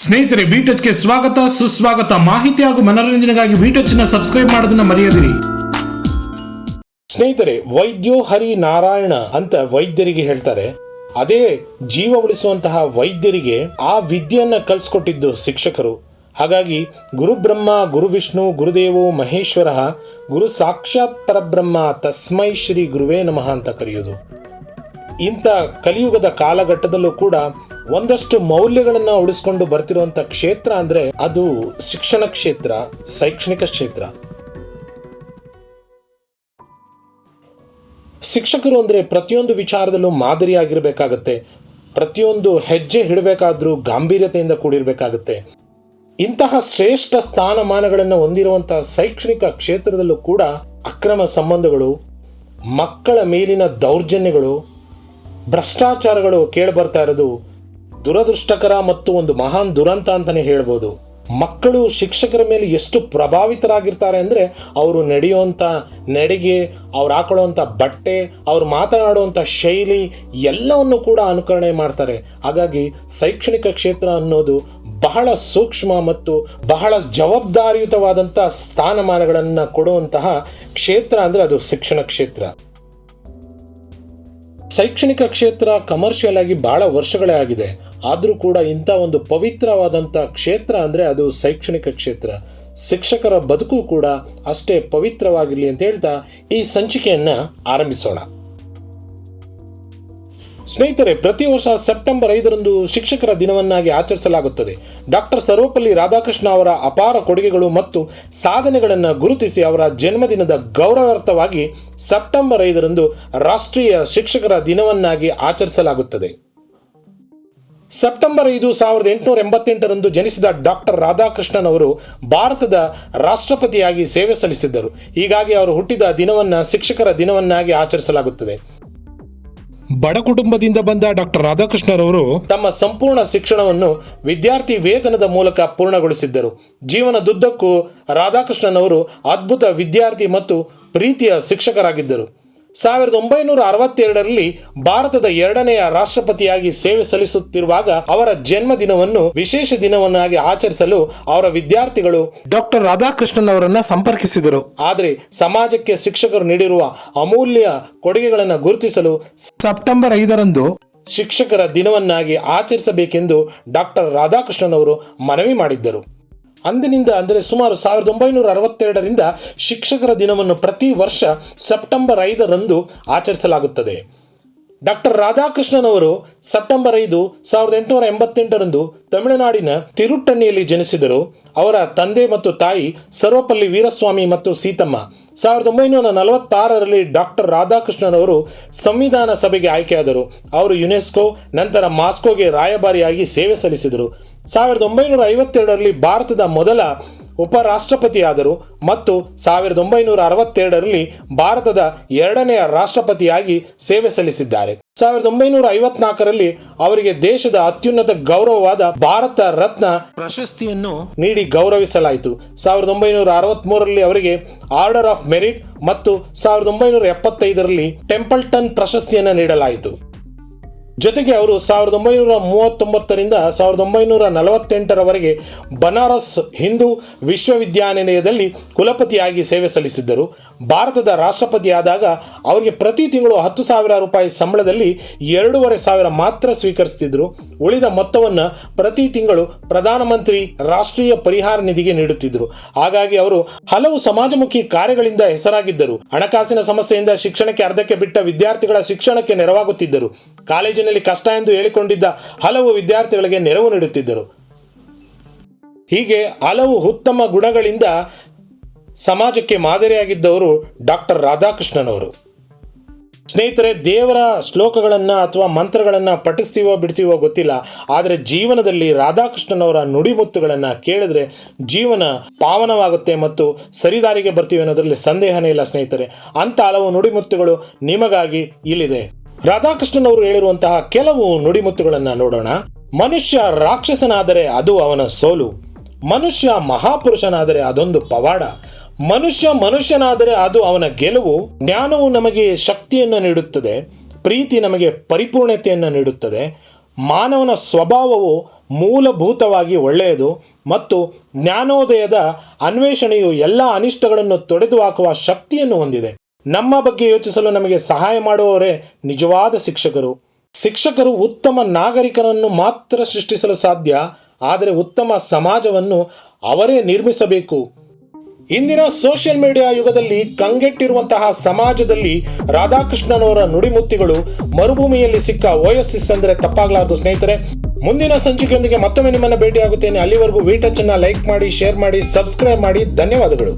ಸ್ನೇಹಿತರೆ ಗೆ ಸ್ವಾಗತ, ಸುಸ್ವಾಗತ, ಮಾಹಿತಿ ಹಾಗೂ ಮನೋರಂಜನೆಗಾಗಿ ನ ಸಬ್ಸ್ಕ್ರೈಬ್ ಮಾಡೋದನ್ನ ಮರೆಯದಿರಿ. ಸ್ನೇಹಿತರೆ, ವೈದ್ಯೋ ಹರಿ ನಾರಾಯಣ ಅಂತ ವೈದ್ಯರಿಗೆ ಹೇಳ್ತಾರೆ. ಅದೇ ಜೀವ ಉಳಿಸುವಂತಹ ವೈದ್ಯರಿಗೆ ಆ ವಿದ್ಯೆಯನ್ನ ಕಲ್ಸ್ಕೊಟ್ಟಿದ್ದು ಶಿಕ್ಷಕರು. ಹಾಗಾಗಿ, ಗುರುಬ್ರಹ್ಮ ಗುರು ವಿಷ್ಣು ಗುರುದೇವೋ, ಮಹೇಶ್ವರ, ಗುರು ಸಾಕ್ಷಾತ್ ಪರಬ್ರಹ್ಮ, ತಸ್ಮೈ ಶ್ರೀ ಗುರುವೇ ನಮಃ ಅಂತ ಕರೆಯೋದು. ಇಂಥ ಕಲಿಯುಗದ ಕಾಲಘಟ್ಟದಲ್ಲೂ ಕೂಡ ಒಂದಷ್ಟು ಮೌಲ್ಯಗಳನ್ನು ಉಳಿಸ್ಕೊಂಡು ಬರ್ತಿರುವಂತ ಕ್ಷೇತ್ರ ಅಂದ್ರೆ ಅದು ಶಿಕ್ಷಣ ಕ್ಷೇತ್ರ, ಶೈಕ್ಷಣಿಕ ಕ್ಷೇತ್ರ. ಶಿಕ್ಷಕರು ಅಂದ್ರೆ ಪ್ರತಿಯೊಂದು ವಿಚಾರದಲ್ಲೂ ಮಾದರಿಯಾಗಿರ್ಬೇಕಾಗತ್ತೆ. ಪ್ರತಿಯೊಂದು ಹೆಜ್ಜೆ ಹಿಡಬೇಕಾದ್ರೂ ಗಾಂಭೀರ್ಯತೆಯಿಂದ ಕೂಡಿರಬೇಕಾಗತ್ತೆ. ಇಂತಹ ಶ್ರೇಷ್ಠ ಸ್ಥಾನಮಾನಗಳನ್ನು ಹೊಂದಿರುವಂತಹ ಶೈಕ್ಷಣಿಕ ಕ್ಷೇತ್ರದಲ್ಲೂ ಕೂಡ ಅಕ್ರಮ ಸಂಬಂಧಗಳು, ಮಕ್ಕಳ ಮೇಲಿನ ದೌರ್ಜನ್ಯಗಳು, ಭ್ರಷ್ಟಾಚಾರಗಳು ಕೇಳಿಬರ್ತಾ ಇರೋದು ದುರದೃಷ್ಟಕರ ಮತ್ತು ಒಂದು ಮಹಾನ್ ದುರಂತ ಅಂತಲೇ ಹೇಳ್ಬೋದು. ಮಕ್ಕಳು ಶಿಕ್ಷಕರ ಮೇಲೆ ಎಷ್ಟು ಪ್ರಭಾವಿತರಾಗಿರ್ತಾರೆ ಅಂದರೆ ಅವರು ನಡೆಯುವಂಥ ನಡಿಗೆ, ಅವ್ರು ಹಾಕೊಳ್ಳೋವಂಥ ಬಟ್ಟೆ, ಅವ್ರು ಮಾತನಾಡುವಂಥ ಶೈಲಿ ಎಲ್ಲವನ್ನು ಕೂಡ ಅನುಕರಣೆ ಮಾಡ್ತಾರೆ. ಹಾಗಾಗಿ ಶೈಕ್ಷಣಿಕ ಕ್ಷೇತ್ರ ಅನ್ನೋದು ಬಹಳ ಸೂಕ್ಷ್ಮ ಮತ್ತು ಬಹಳ ಜವಾಬ್ದಾರಿಯುತವಾದಂಥ ಸ್ಥಾನಮಾನಗಳನ್ನು ಕೊಡುವಂತಹ ಕ್ಷೇತ್ರ ಅಂದರೆ ಅದು ಶಿಕ್ಷಣ ಕ್ಷೇತ್ರ. ಶೈಕ್ಷಣಿಕ ಕ್ಷೇತ್ರ ಕಮರ್ಷಿಯಲ್ ಆಗಿ ಬಹಳ ವರ್ಷಗಳೇ ಆಗಿದೆ. ಆದರೂ ಕೂಡ ಇಂಥ ಒಂದು ಪವಿತ್ರವಾದಂಥ ಕ್ಷೇತ್ರ ಅಂದರೆ ಅದು ಶೈಕ್ಷಣಿಕ ಕ್ಷೇತ್ರ. ಶಿಕ್ಷಕರ ಬದುಕು ಕೂಡ ಅಷ್ಟೇ ಪವಿತ್ರವಾಗಿರಲಿ ಅಂತ ಹೇಳ್ತಾ ಈ ಸಂಚಿಕೆಯನ್ನು ಆರಂಭಿಸೋಣ. ಸ್ನೇಹಿತರೆ, ಪ್ರತಿ ವರ್ಷ ಸೆಪ್ಟೆಂಬರ್ ಐದರಂದು ಶಿಕ್ಷಕರ ದಿನವನ್ನಾಗಿ ಆಚರಿಸಲಾಗುತ್ತದೆ. ಡಾಕ್ಟರ್ ಸರ್ವಪಲ್ಲಿ ರಾಧಾಕೃಷ್ಣ ಅವರ ಅಪಾರ ಕೊಡುಗೆಗಳು ಮತ್ತು ಸಾಧನೆಗಳನ್ನು ಗುರುತಿಸಿ ಅವರ ಜನ್ಮದಿನದ ಗೌರವಾರ್ಥವಾಗಿ ಸೆಪ್ಟೆಂಬರ್ ಐದರಂದು ರಾಷ್ಟ್ರೀಯ ಶಿಕ್ಷಕರ ದಿನವನ್ನಾಗಿ ಆಚರಿಸಲಾಗುತ್ತದೆ. ಸೆಪ್ಟೆಂಬರ್ ಐದು ಸಾವಿರದ ಎಂಟುನೂರ ಎಂಬತ್ತೆಂಟರಂದು ಜನಿಸಿದ ಡಾಕ್ಟರ್ ರಾಧಾಕೃಷ್ಣನ್ ಅವರು ಭಾರತದ ರಾಷ್ಟ್ರಪತಿಯಾಗಿ ಸೇವೆ ಸಲ್ಲಿಸಿದ್ದರು. ಹೀಗಾಗಿ ಅವರು ಹುಟ್ಟಿದ ದಿನವನ್ನ ಶಿಕ್ಷಕರ ದಿನವನ್ನಾಗಿ ಆಚರಿಸಲಾಗುತ್ತದೆ. ಬಡ ಕುಟುಂಬದಿಂದ ಬಂದ ಡಾಕ್ಟರ್ ರಾಧಾಕೃಷ್ಣರವರು ತಮ್ಮ ಸಂಪೂರ್ಣ ಶಿಕ್ಷಣವನ್ನು ವಿದ್ಯಾರ್ಥಿ ವೇತನದ ಮೂಲಕ ಪೂರ್ಣಗೊಳಿಸಿದ್ದರು. ಜೀವನದುದ್ದಕ್ಕೂ ರಾಧಾಕೃಷ್ಣನ್ ಅವರು ಅದ್ಭುತ ವಿದ್ಯಾರ್ಥಿ ಮತ್ತು ಪ್ರೀತಿಯ ಶಿಕ್ಷಕರಾಗಿದ್ದರು. ಸಾವಿರದ ಒಂಬೈನೂರ ಅರವತ್ತೆರಡರಲ್ಲಿ ಭಾರತದ ಎರಡನೆಯ ರಾಷ್ಟ್ರಪತಿಯಾಗಿ ಸೇವೆ ಸಲ್ಲಿಸುತ್ತಿರುವಾಗ ಅವರ ಜನ್ಮದಿನವನ್ನು ವಿಶೇಷ ದಿನವನ್ನಾಗಿ ಆಚರಿಸಲು ಅವರ ವಿದ್ಯಾರ್ಥಿಗಳು ಡಾಕ್ಟರ್ ರಾಧಾಕೃಷ್ಣನ್ ಅವರನ್ನ ಸಂಪರ್ಕಿಸಿದರು. ಆದರೆ ಸಮಾಜಕ್ಕೆ ಶಿಕ್ಷಕರು ನೀಡಿರುವ ಅಮೂಲ್ಯ ಕೊಡುಗೆಗಳನ್ನು ಗುರುತಿಸಲು ಸೆಪ್ಟೆಂಬರ್ ಐದರಂದು ಶಿಕ್ಷಕರ ದಿನವನ್ನಾಗಿ ಆಚರಿಸಬೇಕೆಂದು ಡಾಕ್ಟರ್ ರಾಧಾಕೃಷ್ಣನ್ ಅವರು ಮನವಿ ಮಾಡಿದ್ದರು. ಅಂದಿನಿಂದ ಅಂದರೆ ಸುಮಾರು ಸಾವಿರದ ಒಂಬೈನೂರ ಅರವತ್ತೆರಡರಿಂದ ಶಿಕ್ಷಕರ ದಿನವನ್ನು ಪ್ರತಿ ವರ್ಷ ಸೆಪ್ಟೆಂಬರ್ ಐದರಂದು ಆಚರಿಸಲಾಗುತ್ತದೆ. ಡಾಕ್ಟರ್ ರಾಧಾಕೃಷ್ಣನ್ ಅವರು ಸೆಪ್ಟೆಂಬರ್ ಐದು ಸಾವಿರದ ಎಂಟುನೂರ ಎಂಬತ್ತೆಂಟರಂದು ತಮಿಳುನಾಡಿನ ತಿರುಟ್ಟಣ್ಣಿಯಲ್ಲಿ ಜನಿಸಿದರು. ಅವರ ತಂದೆ ಮತ್ತು ತಾಯಿ ಸರ್ವಪಲ್ಲಿ ವೀರಸ್ವಾಮಿ ಮತ್ತು ಸೀತಮ್ಮ. ಸಾವಿರದ ಒಂಬೈನೂರ ನಲವತ್ತಾರರಲ್ಲಿ ಡಾಕ್ಟರ್ ರಾಧಾಕೃಷ್ಣನ್ ಅವರು ಸಂವಿಧಾನ ಸಭೆಗೆ ಆಯ್ಕೆಯಾದರು. ಅವರು ಯುನೆಸ್ಕೋ, ನಂತರ ಮಾಸ್ಕೋಗೆ ರಾಯಭಾರಿಯಾಗಿ ಸೇವೆ ಸಲ್ಲಿಸಿದರು. ಸಾವಿರದ ಒಂಬೈನೂರ ಐವತ್ತೆರಡರಲ್ಲಿ ಭಾರತದ ಮೊದಲ ಉಪರಾಷ್ಟ್ರಪತಿಯಾದರು ಮತ್ತು ಸಾವಿರದ ಒಂಬೈನೂರ ಅರವತ್ತೆರಡರಲ್ಲಿ ಭಾರತದ ಎರಡನೆಯ ರಾಷ್ಟ್ರಪತಿಯಾಗಿ ಸೇವೆ ಸಲ್ಲಿಸಿದ್ದಾರೆ. ಸಾವಿರದ ಒಂಬೈನೂರ ಐವತ್ನಾಲ್ಕರಲ್ಲಿ ಅವರಿಗೆ ದೇಶದ ಅತ್ಯುನ್ನತ ಗೌರವವಾದ ಭಾರತ ರತ್ನ ಪ್ರಶಸ್ತಿಯನ್ನು ನೀಡಿ ಗೌರವಿಸಲಾಯಿತು. ಸಾವಿರದ ಒಂಬೈನೂರ ಅರವತ್ತ್ ಮೂರರಲ್ಲಿ ಅವರಿಗೆ ಆರ್ಡರ್ ಆಫ್ ಮೆರಿಟ್ ಮತ್ತು ಸಾವಿರದ ಒಂಬೈನೂರ ಎಪ್ಪತ್ತೈದರಲ್ಲಿ ಟೆಂಪಲ್ಟನ್ ಪ್ರಶಸ್ತಿಯನ್ನು ನೀಡಲಾಯಿತು. ಜೊತೆಗೆ ಅವರು ಸಾವಿರದ ಒಂಬೈನೂರ ಮೂವತ್ತೊಂಬತ್ತರಿಂದ ಸಾವಿರದ ಒಂಬೈನೂರ ನಲವತ್ತೆಂಟರವರೆಗೆ ಬನಾರಸ್ ಹಿಂದೂ ವಿಶ್ವವಿದ್ಯಾನಿಲಯದಲ್ಲಿ ಕುಲಪತಿಯಾಗಿ ಸೇವೆ ಸಲ್ಲಿಸಿದ್ದರು. ಭಾರತದ ರಾಷ್ಟ್ರಪತಿಯಾದಾಗ ಅವರಿಗೆ ಪ್ರತಿ ತಿಂಗಳು ಹತ್ತು ಸಾವಿರ ರೂಪಾಯಿ ಸಂಬಳದಲ್ಲಿ ಎರಡೂವರೆ ಸಾವಿರ ಮಾತ್ರ ಸ್ವೀಕರಿಸುತ್ತಿದ್ದರು ಉಳಿದ ಮೊತ್ತವನ್ನು ಪ್ರತಿ ತಿಂಗಳು ಪ್ರಧಾನಮಂತ್ರಿ ರಾಷ್ಟ್ರೀಯ ಪರಿಹಾರ ನಿಧಿಗೆ ನೀಡುತ್ತಿದ್ದರು ಹಾಗಾಗಿ ಅವರು ಹಲವು ಸಮಾಜಮುಖಿ ಕಾರ್ಯಗಳಿಂದ ಹೆಸರಾಗಿದ್ದರು. ಹಣಕಾಸಿನ ಸಮಸ್ಯೆಯಿಂದ ಶಿಕ್ಷಣಕ್ಕೆ ಅರ್ಧಕ್ಕೆ ಬಿಟ್ಟ ವಿದ್ಯಾರ್ಥಿಗಳ ಶಿಕ್ಷಣಕ್ಕೆ ನೆರವಾಗುತ್ತಿದ್ದರು. ಕಾಲೇಜಿನಲ್ಲಿ ಕಷ್ಟ ಎಂದು ಹೇಳಿಕೊಂಡಿದ್ದ ಹಲವು ವಿದ್ಯಾರ್ಥಿಗಳಿಗೆ ನೆರವು ನೀಡುತ್ತಿದ್ದರು. ಹೀಗೆ ಹಲವು ಉತ್ತಮ ಗುಣಗಳಿಂದ ಸಮಾಜಕ್ಕೆ ಮಾದರಿಯಾಗಿದ್ದವರು ಡಾಕ್ಟರ್ ರಾಧಾಕೃಷ್ಣನ್ ಅವರು ಸ್ನೇಹಿತರೆ, ದೇವರ ಶ್ಲೋಕಗಳನ್ನು ಅಥವಾ ಮಂತ್ರಗಳನ್ನು ಪಠಿಸ್ತೀವೋ ಬಿಡ್ತೀವೋ ಗೊತ್ತಿಲ್ಲ. ಆದರೆ ಜೀವನದಲ್ಲಿ ರಾಧಾಕೃಷ್ಣನವರ ನುಡಿಮುತ್ತುಗಳನ್ನು ಕೇಳಿದ್ರೆ ಜೀವನ ಪಾವನವಾಗುತ್ತೆ ಮತ್ತು ಸರಿದಾರಿಗೆ ಬರ್ತೀವಿ ಅನ್ನೋದರಲ್ಲಿ ಸಂದೇಹನೇ ಇಲ್ಲ ಸ್ನೇಹಿತರೆ. ಅಂಥ ಹಲವು ನುಡಿಮುತ್ತುಗಳು ನಿಮಗಾಗಿ ಇಲ್ಲಿದೆ. ರಾಧಾಕೃಷ್ಣನ್ ಅವರು ಹೇಳಿರುವಂತಹ ಕೆಲವು ನುಡಿಮುತ್ತುಗಳನ್ನು ನೋಡೋಣ. ಮನುಷ್ಯ ರಾಕ್ಷಸನಾದರೆ ಅದು ಅವನ ಸೋಲು. ಮನುಷ್ಯ ಮಹಾಪುರುಷನಾದರೆ ಅದೊಂದು ಪವಾಡ. ಮನುಷ್ಯ ಮನುಷ್ಯನಾದರೆ ಅದು ಅವನ ಗೆಲುವು. ಜ್ಞಾನವು ನಮಗೆ ಶಕ್ತಿಯನ್ನು ನೀಡುತ್ತದೆ. ಪ್ರೀತಿ ನಮಗೆ ಪರಿಪೂರ್ಣತೆಯನ್ನು ನೀಡುತ್ತದೆ. ಮಾನವನ ಸ್ವಭಾವವು ಮೂಲಭೂತವಾಗಿ ಒಳ್ಳೆಯದು ಮತ್ತು ಜ್ಞಾನೋದಯದ ಅನ್ವೇಷಣೆಯು ಎಲ್ಲ ಅನಿಷ್ಟಗಳನ್ನು ತೊಡೆದು ಹಾಕುವ ಶಕ್ತಿಯನ್ನು ಹೊಂದಿದೆ. ನಮ್ಮ ಬಗ್ಗೆ ಯೋಚಿಸಲು ನಮಗೆ ಸಹಾಯ ಮಾಡುವವರೇ ನಿಜವಾದ ಶಿಕ್ಷಕರು. ಶಿಕ್ಷಕರು ಉತ್ತಮ ನಾಗರಿಕರನ್ನು ಮಾತ್ರ ಸೃಷ್ಟಿಸಲು ಸಾಧ್ಯ, ಆದರೆ ಉತ್ತಮ ಸಮಾಜವನ್ನು ಅವರೇ ನಿರ್ಮಿಸಬೇಕು. ಇಂದಿನ ಸೋಷಿಯಲ್ ಮೀಡಿಯಾ ಯುಗದಲ್ಲಿ ಕಂಗೆಟ್ಟಿರುವಂತಹ ಸಮಾಜದಲ್ಲಿ ರಾಧಾಕೃಷ್ಣನವರ ನುಡಿಮುತ್ತಿಗಳು ಮರುಭೂಮಿಯಲ್ಲಿ ಸಿಕ್ಕ ವಯಸ್ಸಿಸ್ ಅಂದರೆ ತಪ್ಪಾಗಲಾರದು ಸ್ನೇಹಿತರೆ. ಮುಂದಿನ ಸಂಚಿಕೆಯೊಂದಿಗೆ ಮತ್ತೊಮ್ಮೆ ನಿಮ್ಮನ್ನು ಭೇಟಿಯಾಗುತ್ತೇನೆ. ಅಲ್ಲಿವರೆಗೂ ವಿ ಲೈಕ್ ಮಾಡಿ ಶೇರ್ ಮಾಡಿ ಸಬ್ಸ್ಕ್ರೈಬ್ ಮಾಡಿ. ಧನ್ಯವಾದಗಳು.